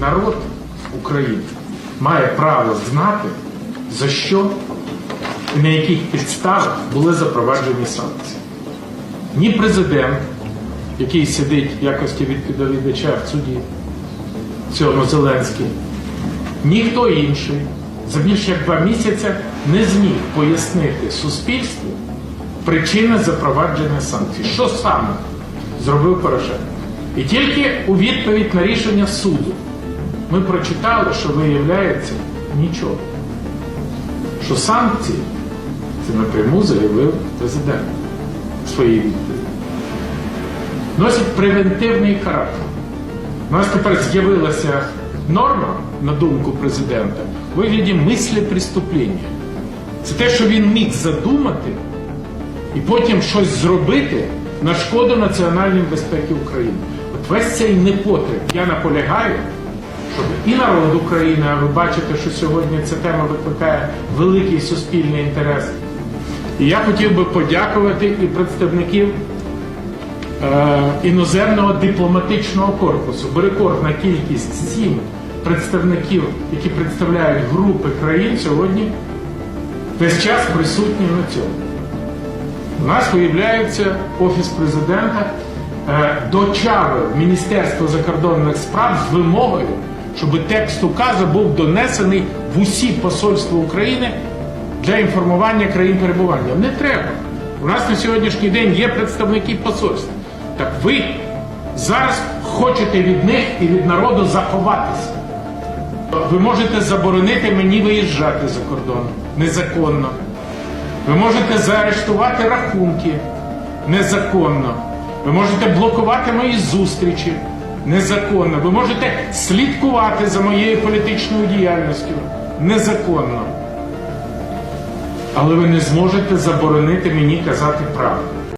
народ України має право знати, за що і на яких підставах були запроваджені санкції. Ні президент, який сидить в якості відповідача в суді цьому Зеленський, ніхто інший за більше як два місяці не зміг пояснити суспільству причини запровадження санкцій. Що саме зробив Порошенко? І тільки у відповідь на рішення суду ми прочитали, що виявляється нічого. Що санкції це напряму заявив президент в своїй відповіді. Носить превентивний характер. У нас тепер з'явилася норма, на думку президента, у вигляді мислі преступлення. Це те, що він міг задумати і потім щось зробити на шкоду національній безпеки України. От весь цей непотріб. Я наполягаю, і народ України, а ви бачите, що сьогодні ця тема викликає великий суспільний інтерес. І я хотів би подякувати і представників е, іноземного дипломатичного корпусу, бо рекордна кількість сім представників, які представляють групи країн, сьогодні весь час присутні на цьому. У нас виявляється офіс президента е, дочавив Міністерство закордонних справ з вимогою, щоб текст указу був донесений в усі посольства України для інформування країн перебування. Не треба. У нас на сьогоднішній день є представники посольств. Так ви зараз хочете від них і від народу заховатися. Ви можете заборонити мені виїжджати за кордон незаконно. Ви можете заарештувати рахунки незаконно. Ви можете блокувати мої зустрічі незаконно. Ви можете слідкувати за моєю політичною діяльністю незаконно. Але ви не зможете заборонити мені казати правду.